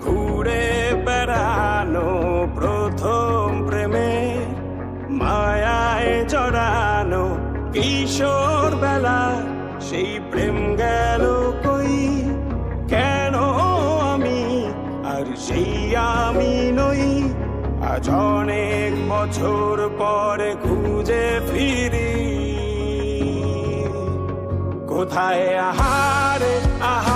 ঘুরে বেড়ানো প্রথম প্রেমে। মায়ায় কিশোর বেলা, সেই প্রেম কই? কেন আমি আর সেই আমি নই? আজ অনেক বছর পরে খুঁজে ফিরি। কোথায় আহারে আহারে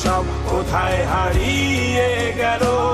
শৈশব কোথায় হারিয়ে গেল?